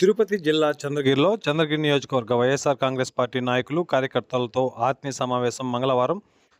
తిరుపతి జిల్లా చంద్రగిరిలో చంద్రగిరి నియోజకవర్గ వైఎస్ఆర్ కాంగ్రెస్ పార్టీ నాయకులు కార్యకర్తలతో ఆత్మీయ సమావేశం మంగళవారం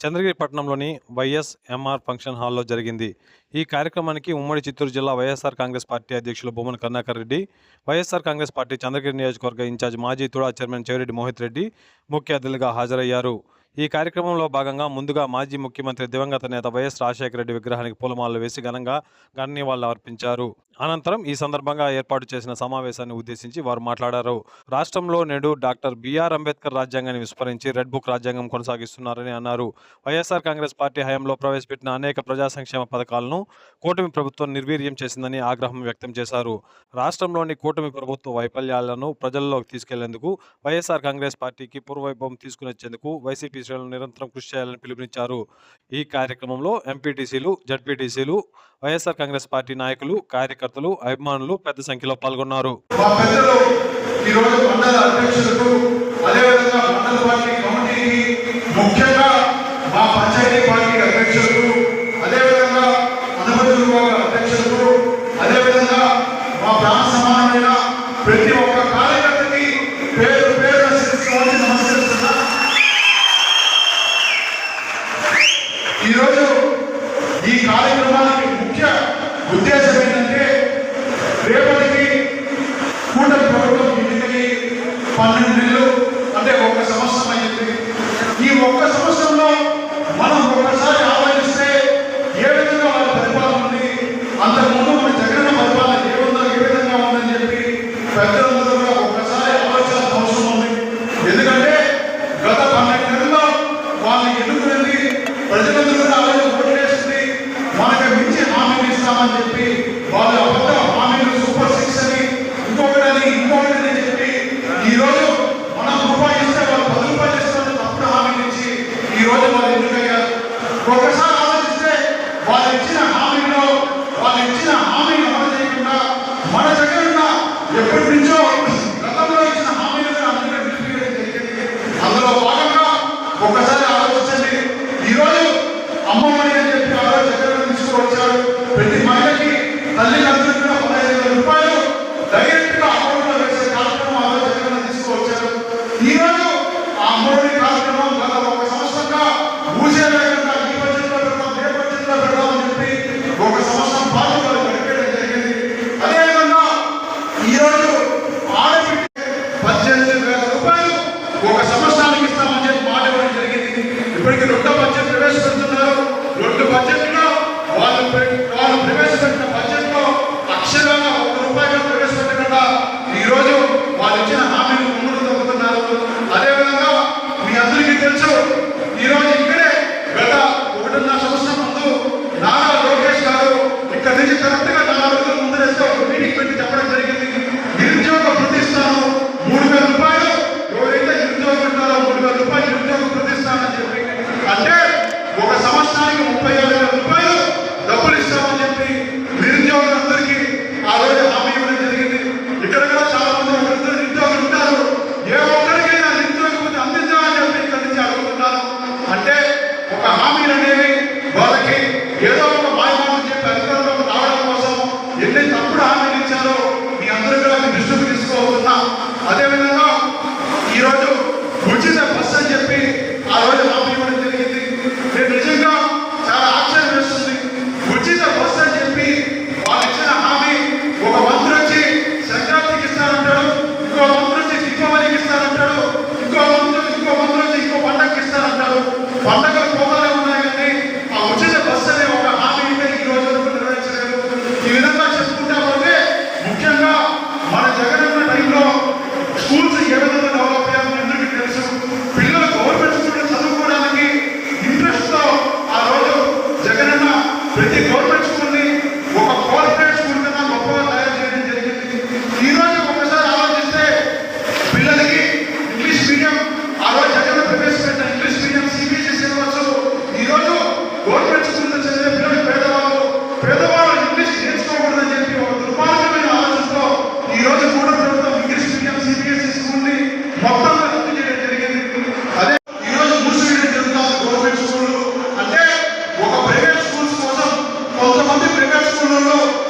చంద్రగిరి పట్టణంలోని వైఎస్ ఎంఆర్ ఫంక్షన్ హాల్లో జరిగింది. ఈ కార్యక్రమానికి ఉమ్మడి చిత్తూరు జిల్లా వైఎస్ఆర్ కాంగ్రెస్ పార్టీ అధ్యక్షులు బొమ్మన కరుణాకర్ రెడ్డి వైఎస్ఆర్ కాంగ్రెస్ పార్టీ చంద్రగిరి నియోజకవర్గ ఇన్ఛార్జ్ మాజీ తుడా చైర్మన్ చెవిరెడ్డి మోహిత్ రెడ్డి ముఖ్య అతిథులుగా హాజరయ్యారు. ఈ కార్యక్రమంలో భాగంగా ముందుగా మాజీ ముఖ్యమంత్రి దివంగత నేత వైఎస్ రాజశేఖర రెడ్డి విగ్రహానికి పూలమాలలు వేసి ఘనంగా ఘననీవాళులు అర్పించారు. అనంతరం ఈ సందర్భంగా ఏర్పాటు చేసిన సమావేశాన్ని ఉద్దేశించి వారు మాట్లాడారు. రాష్ట్రంలో నేడు డాక్టర్ బిఆర్ అంబేద్కర్ రాజ్యాంగాన్ని విస్మరించి రెడ్ బుక్ రాజ్యాంగం కొనసాగిస్తున్నారని అన్నారు. వైఎస్ఆర్ కాంగ్రెస్ పార్టీ హయాంలో ప్రవేశపెట్టిన అనేక ప్రజా సంక్షేమ పథకాలను కూటమి ప్రభుత్వం నిర్వీర్యం చేసిందని ఆగ్రహం వ్యక్తం చేశారు. రాష్ట్రంలోని కూటమి ప్రభుత్వ వైఫల్యాలను ప్రజల్లోకి తీసుకెళ్ళేందుకు వైఎస్ఆర్ కాంగ్రెస్ పార్టీకి పూర్వవైభవం తీసుకునిచ్చేందుకు వైసీపీ శ్రేణులు నిరంతరం కృషి చేయాలని పిలుపునిచ్చారు. ఈ కార్యక్రమంలో ఎంపీటీసీలు జడ్పీటీసీలు వైఎస్ఆర్ కాంగ్రెస్ పార్టీ నాయకులు కార్యకర్తలు అభిమానులు పెద్ద సంఖ్యలో పాల్గొన్నారు. మండల అధ్యక్షులకు అదేవిధంగా పెద్దలందరూ తెలుసు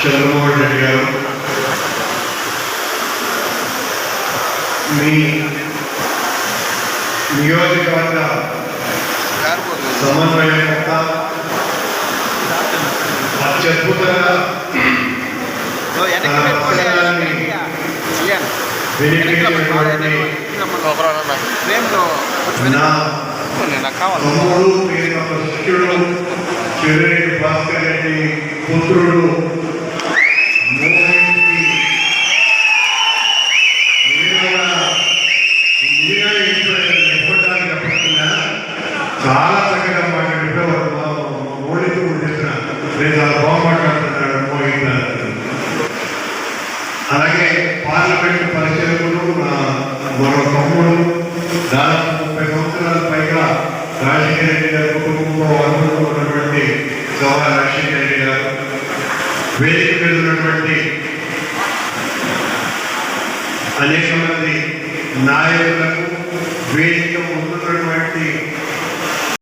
చంద్రమోహన్ రెడ్డి గారు. మీ నియోజకవర్గ సమన్వయకర్త అత్యద్భుతంగా తమ్ముడు ప్రియతమ శిష్యుడు చిరురెడ్డి భాస్కర్ రెడ్డి పుత్రుడు నేను చాలా బాగా అలాగే పార్లమెంట్ పరిశీలకులు నా మరో తమ్ముడు దాదాపు ముప్పై సంవత్సరాల పైగా రాజశేఖర రెడ్డి గారి కుటుంబంలో అనుభవం ఉన్నటువంటి గౌరవ రాజశేఖర రెడ్డి గారు వేదిక మీద ఉన్నటువంటి అనేక మంది నాయకులకు వేదిక ముందు